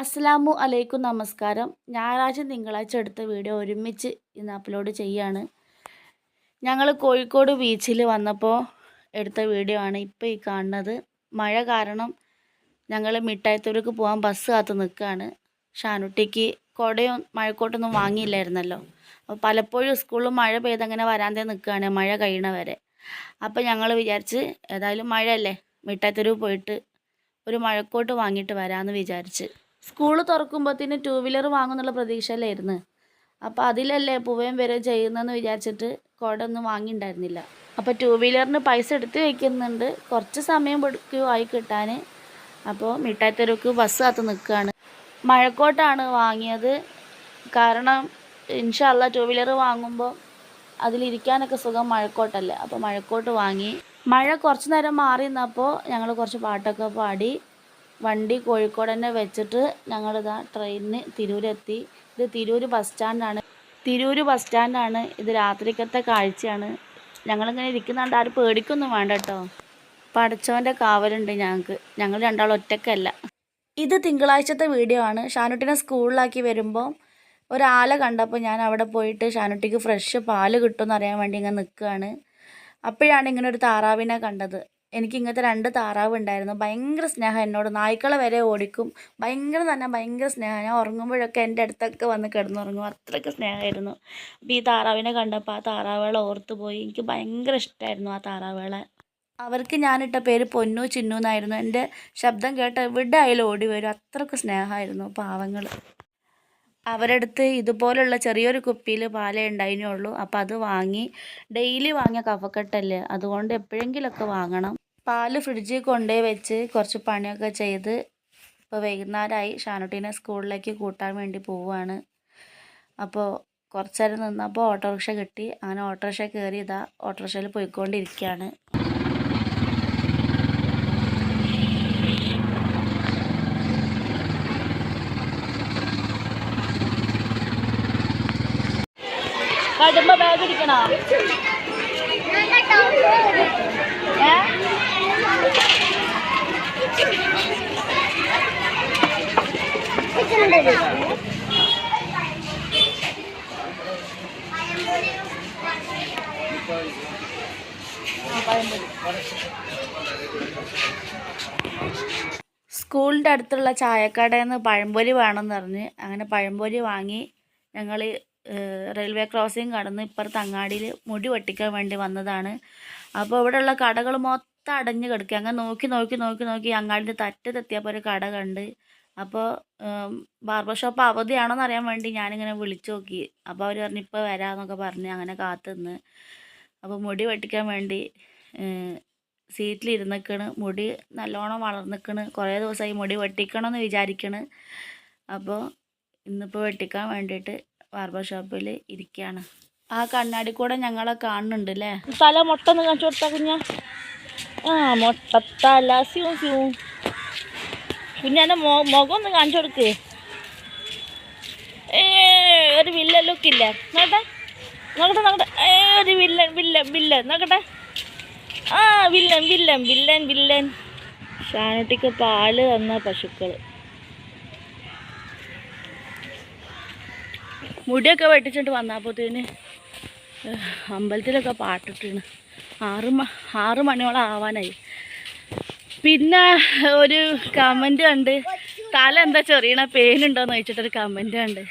അസ്സലാമു അലൈക്കും നമസ്കാരം. ഞായറാഴ്ച തിങ്കളാഴ്ച എടുത്ത വീഡിയോ ഒരുമിച്ച് ഇന്ന് അപ്ലോഡ് ചെയ്യാണ്. ഞങ്ങൾ കോഴിക്കോട് ബീച്ചിൽ വന്നപ്പോൾ എടുത്ത വീഡിയോ ആണ് ഇപ്പോൾ ഈ കാണുന്നത്. മഴ കാരണം ഞങ്ങൾ മിഠായിത്തൂർക്ക് പോകാൻ ബസ് കാത്ത് നിൽക്കുകയാണ് ഷാനുട്ടിക്ക് കുടയും മഴക്കോട്ടൊന്നും വാങ്ങിയില്ലായിരുന്നല്ലോ. അപ്പോൾ പലപ്പോഴും സ്കൂളിൽ മഴ പെയ്തങ്ങനെ വരാന്തേ നിൽക്കുകയാണ് മഴ കഴിയണ വരെ. അപ്പോൾ ഞങ്ങൾ വിചാരിച്ച് ഏതായാലും മഴയല്ലേ മിഠായിത്തൂർ പോയിട്ട് ഒരു മഴക്കോട്ട് വാങ്ങിയിട്ട് വരാമെന്ന് വിചാരിച്ച്. സ്കൂൾ തുറക്കുമ്പോഴത്തേന് ടൂ വീലർ വാങ്ങുന്നുള്ള പ്രതീക്ഷയിലായിരുന്നു അപ്പോൾ അതിലല്ലേ പോവുകയും വരെ ചെയ്യുന്നതെന്ന് വിചാരിച്ചിട്ട് കുട ഒന്നും വാങ്ങിയിട്ടുണ്ടായിരുന്നില്ല അപ്പോൾ ടൂ വീലറിന് പൈസ എടുത്ത് വയ്ക്കുന്നുണ്ട് കുറച്ച് സമയം പിടിക്കും ആയി കിട്ടാൻ അപ്പോൾ മിഠായിത്തെരുക്ക് ബസ് കാത്ത് നിൽക്കുകയാണ് മഴക്കോട്ടാണ് വാങ്ങിയത്. കാരണം ഇൻഷല്ല ടൂ വീലർ വാങ്ങുമ്പോൾ അതിലിരിക്കാനൊക്കെ സുഖം മഴക്കോട്ടല്ലേ. അപ്പോൾ മഴക്കോട്ട് വാങ്ങി. മഴ കുറച്ച് നേരം മാറി നിന്നപ്പോൾ ഞങ്ങൾ കുറച്ച് പാട്ടൊക്കെ പാടി. വണ്ടി കോഴിക്കോട് തന്നെ വെച്ചിട്ട് ഞങ്ങളിതാ ട്രെയിനിന് തിരൂരെത്തി. ഇത് തിരൂർ ബസ് സ്റ്റാൻഡാണ് തിരൂർ ബസ് സ്റ്റാൻഡാണ് ഇത് രാത്രിക്കത്തെ കാഴ്ചയാണ്. ഞങ്ങളിങ്ങനെ ഇരിക്കുന്നുണ്ട്. ആരും പേടിക്കൊന്നും വേണ്ട കേട്ടോ പടച്ചവന്റെ കാവലുണ്ട് ഞങ്ങൾക്ക് ഞങ്ങൾ രണ്ടാൾ ഒറ്റക്കല്ല. ഇത് തിങ്കളാഴ്ചത്തെ വീഡിയോ ആണ്. ഷാനുട്ടിനെ സ്കൂളിലാക്കി വരുമ്പോൾ ഒരാല കണ്ടപ്പോൾ ഞാൻ അവിടെ പോയിട്ട് ഷാനുട്ടിക്ക് ഫ്രഷ് പാൽ കിട്ടുമെന്ന് അറിയാൻ വേണ്ടി ഇങ്ങനെ നിൽക്കുകയാണ് അപ്പോഴാണ് ഇങ്ങനെ ഒരു താറാവിനെ കണ്ടത്. എനിക്ക് ഇങ്ങനത്തെ രണ്ട് താറാവ് ഉണ്ടായിരുന്നു. ഭയങ്കര സ്നേഹം എന്നോട്. നായ്ക്കളെ വരെ ഓടിക്കും. ഭയങ്കര തന്നെ ഭയങ്കര സ്നേഹം. ഞാൻ ഉറങ്ങുമ്പോഴൊക്കെ എന്റെ അടുത്തൊക്കെ വന്ന് കിടന്നുറങ്ങും. അത്രയ്ക്ക് സ്നേഹമായിരുന്നു. അപ്പോൾ ഈ താറാവിനെ കണ്ടപ്പോൾ ആ താറാവുകളെ ഓർത്ത് പോയി. എനിക്ക് ഭയങ്കര ഇഷ്ടമായിരുന്നു ആ താറാവുകളെ. അവർക്ക് ഞാനിട്ട പേര് പൊന്നു ചിന്നു എന്നായിരുന്നു. എന്റെ ശബ്ദം കേട്ട് എവിടെ ആയാലും ഓടി വരും. അത്രയ്ക്ക് സ്നേഹമായിരുന്നു പാവങ്ങൾ. അവരടുത്ത് ഇതുപോലുള്ള ചെറിയൊരു കുപ്പിയിൽ പാലേ ഉണ്ടായിരുന്നുള്ളൂ. അപ്പോൾ അത് വാങ്ങി. ഡെയിലി വാങ്ങിയ കഫക്കെട്ടല്ലേ. അതുകൊണ്ട് എപ്പോഴെങ്കിലുമൊക്കെ വാങ്ങണം. പാൽ ഫ്രിഡ്ജിൽ കൊണ്ടുപോയി വെച്ച് കുറച്ച് പണിയൊക്കെ ചെയ്ത് ഇപ്പോൾ വൈകുന്നേരമായി ഷാനുട്ടീനെ സ്കൂളിലേക്ക് കൂട്ടാൻ വേണ്ടി പോവുകയാണ്. അപ്പോൾ കുറച്ച് നേരം നിന്നപ്പോൾ ഓട്ടോറിക്ഷ കിട്ടി. അങ്ങനെ ഓട്ടോറിക്ഷ കയറി ഇതാ ഓട്ടോറിക്ഷയിൽ പോയിക്കൊണ്ടിരിക്കുകയാണ്. കടുമ്പ ബാഗ് ഇരിക്കണോ ഏ? സ്കൂളിന്റെ അടുത്തുള്ള ചായക്കടയിൽ നിന്ന് പഴംപൊരി വേണമെന്ന് പറഞ്ഞ് അങ്ങനെ പഴംപൊരി വാങ്ങി ഞങ്ങൾ റെയിൽവേ ക്രോസിങ് കടന്ന് ഇപ്പുറത്ത് അങ്ങാടിയിൽ മുടി വെട്ടിക്കാൻ വേണ്ടി വന്നതാണ്. അപ്പോൾ ഇവിടെയുള്ള കടകൾ മൊത്തം അടഞ്ഞു കിടക്കുക. അങ്ങനെ നോക്കി നോക്കി നോക്കി നോക്കി അങ്ങാടിന്റെ തറ്റത്തെത്തിയപ്പോൾ ഒരു കട കണ്ട്. അപ്പോൾ ബാർബർ ഷോപ്പ് അവധിയാണോന്ന് അറിയാൻ വേണ്ടി ഞാനിങ്ങനെ വിളിച്ചു നോക്കി. അപ്പോൾ അവർ പറഞ്ഞു ഇപ്പോൾ വരാമെന്നൊക്കെ പറഞ്ഞ് അങ്ങനെ കാത്തുനിന്ന്. അപ്പോൾ മുടി വെട്ടിക്കാൻ വേണ്ടി സീറ്റിലിരുന്നിക്കണ്. മുടി നല്ലോണം വളർന്നിക്കണ്. കുറേ ദിവസമായി മുടി വെട്ടിക്കണമെന്ന് വിചാരിക്കണ്. അപ്പോൾ ഇന്നിപ്പോൾ വെട്ടിക്കാൻ വേണ്ടിയിട്ട് ബാർബർ ഷോപ്പിൽ ഇരിക്കുകയാണ് ആ കണ്ണാടി കൂടെ ഞങ്ങളെ കാണുന്നുണ്ട് അല്ലേ തല മുട്ട ഒന്ന് കാണിച്ചു കൊടുത്താൽ കുഞ്ഞ. ആ മുട്ടത്തല സ്യൂ സ്യൂ. കുഞ്ഞാന്റെ മൊ മുഖം ഒന്ന് കാണിച്ചു കൊടുക്ക്. ഒരു വില്ല ലുക്കില്ല നോക്കട്ടെ. നോക്കട്ടെ നോക്കട്ടെ. ഏ ഒരു വില്ലൻ വില്ലൻ വില്ലൻ. നോക്കട്ടെ. ആ വില്ലൻ വില്ലൻ വില്ലൻ വില്ലൻ. ഷാനുട്ടിക്ക് പാൽ തന്ന പശുക്കൾ മുടിയൊക്കെ വെട്ടിച്ചിട്ട് വന്നപ്പോഴത്തേന് അമ്പലത്തിലൊക്കെ പാട്ടിട്ടാണ് ആറ് ആറ് മണിയോളം ആവാനായി പിന്നെ ഒരു കമന്റ് കണ്ട് തല എന്താ ചൊറിയണ? പേനുണ്ടോയെന്ന് ചോദിച്ചിട്ടൊരു കമന്റ് കണ്ട്.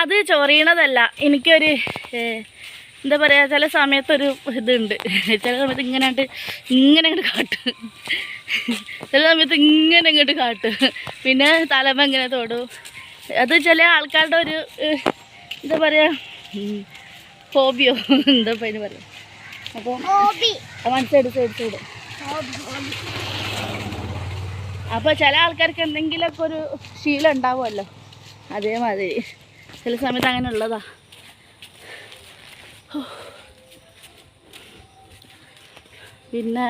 അത് ചൊറിയണതല്ല. എനിക്കൊരു എന്താ പറയുക ചില സമയത്തൊരു ഇതുണ്ട്. ചില സമയത്ത് ഇങ്ങനെ ഇങ്ങനെ അങ്ങോട്ട് കാട്ടും. ചില സമയത്ത് ഇങ്ങനെ അങ്ങോട്ട് കാട്ടും. പിന്നെ തലമ ഇങ്ങനെ തൊടും. അത് ചില ആൾക്കാരുടെ ഒരു എന്താ പറയുക ഹോബിയോ എന്താ അതിന് പറയാം. അപ്പോൾ മനസ്സെടു സൈഡ് സൈഡ് അപ്പോൾ ചില ആൾക്കാർക്ക് എന്തെങ്കിലുമൊക്കെ ഒരു ശീലം ഉണ്ടാവുമല്ലോ. അതേമാതിരി. ചില സമയത്ത് അങ്ങനെ ഉള്ളതാ. പിന്നെ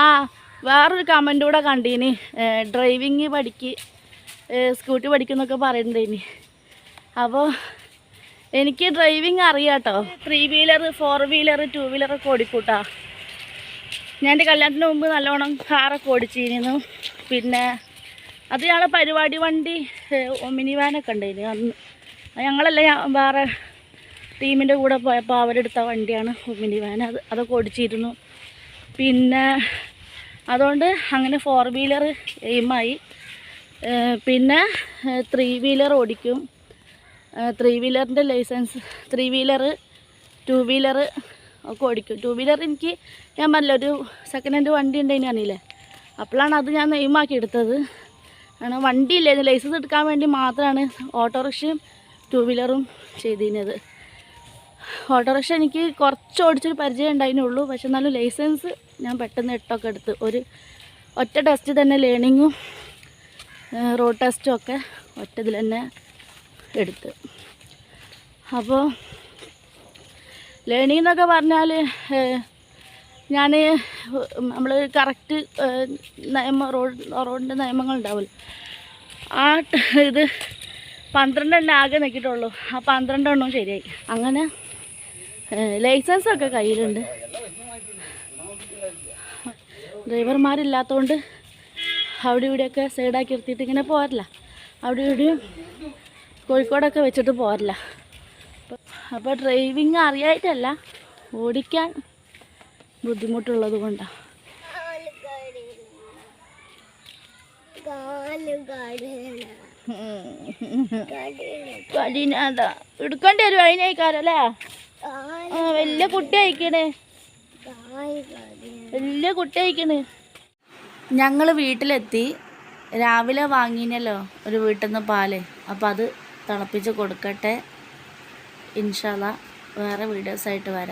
ആ വേറൊരു കമന്റ് കൂടെ കണ്ടീനി. ഡ്രൈവിങ് പഠിക്ക് സ്കൂട്ടി പഠിക്കുന്നൊക്കെ പറയുന്നുണ്ട് ഇനി അപ്പോൾ എനിക്ക് driving അറിയാട്ടോ. Three wheeler four wheeler two വീലറൊക്കെ ഓടിക്കൂട്ടാ. ഞാൻ എന്റെ കല്യാണത്തിന് മുമ്പ് നല്ലോണം കാറൊക്കെ ഓടിച്ചിരുന്നു. പിന്നെ അത് ഞങ്ങളെ പരിപാടി വണ്ടി മിനി വാനൊക്കെ ഉണ്ടായിന് അന്ന് ഞങ്ങളല്ല വേറെ ടീമിന്റെ കൂടെ പോയപ്പോൾ അവരെടുത്ത വണ്ടിയാണ് മിനി വാൻ അത് അതൊക്കെ ഓടിച്ചിരുന്നു. പിന്നെ അതുകൊണ്ട് അങ്ങനെ ഫോർ വീലർ എയിമായി പിന്നെ ത്രീ വീലർ ഓടിക്കും. Three വീലറിന്റെ licence three wheeler two wheeler ഒക്കെ ഓടിക്കും. ടു വീലർ എനിക്ക് ഞാൻ പറഞ്ഞില്ല ഒരു സെക്കൻഡ് ഹാൻഡ് വണ്ടി ഉണ്ടെന്ന് പറഞ്ഞില്ലേ? അപ്പോഴാണ് അത് ഞാൻ നെയ്മാക്കി എടുത്തത്. കാരണം വണ്ടി ഇല്ലായിരുന്നു ലൈസൻസ് എടുക്കാൻ വേണ്ടി മാത്രമാണ് ഓട്ടോറിക്ഷയും ടു വീലറും ചെയ്തിരുന്നത്. ഓട്ടോറിക്ഷ എനിക്ക് കുറച്ച് ഓടിച്ചൊരു പരിചയം ഉണ്ടായിരുന്നുള്ളൂ. പക്ഷെ എന്നാലും ലൈസൻസ് ഞാൻ പെട്ടെന്ന് എട്ടൊക്കെ എടുത്ത്. ഒരു ഒറ്റ ടെസ്റ്റ് തന്നെ ലേണിങ്ങും റോഡ് ടെസ്റ്റും ഒക്കെ ഒറ്റ ഇതിൽ തന്നെ എടുത്ത്. അപ്പോൾ ലേണിംഗ് എന്നൊക്കെ പറഞ്ഞാൽ ഞാൻ നമ്മൾ കറക്റ്റ് നിയമ റോഡ് റോഡിന്റെ നിയമങ്ങൾ ഉണ്ടാവില്ല ആ ഇത് ഇത് പന്ത്രണ്ടെണ്ണം ആകെ നിൽക്കിയിട്ടുള്ളൂ ആ പന്ത്രണ്ടെണ്ണവും ശരിയായി. അങ്ങനെ ലൈസൻസൊക്കെ കയ്യിലുണ്ട്. ഡ്രൈവർമാരില്ലാത്തതുകൊണ്ട് അവിടെ ഇവിടെയൊക്കെ സൈഡാക്കി നിർത്തിയിട്ട് ഇങ്ങനെ പോരില്ല അവിടെ ഇവിടെയും കോഴിക്കോടൊക്കെ വെച്ചിട്ട് പോരല്ല അപ്പോൾ ഡ്രൈവിങ് അറിയായിട്ടല്ല ഓടിക്കാൻ ബുദ്ധിമുട്ടുള്ളത് കൊണ്ടാണ് കഠിനാതാ എടുക്കേണ്ടി വരും അതിനേക്കാരല്ലേ ആ വലിയ കുട്ടി അയക്കണേ വലിയ കുട്ടി അയക്കണേ ഞങ്ങൾ വീട്ടിലെത്തി. രാവിലെ വാങ്ങിനല്ലോ ഒരു വീട്ടിൽ നിന്ന് പാൽ. അപ്പം അത് തിളപ്പിച്ച് കൊടുക്കട്ടെ. ഇൻഷാല്ല വേറെ വീഡിയോസായിട്ട് വരാം.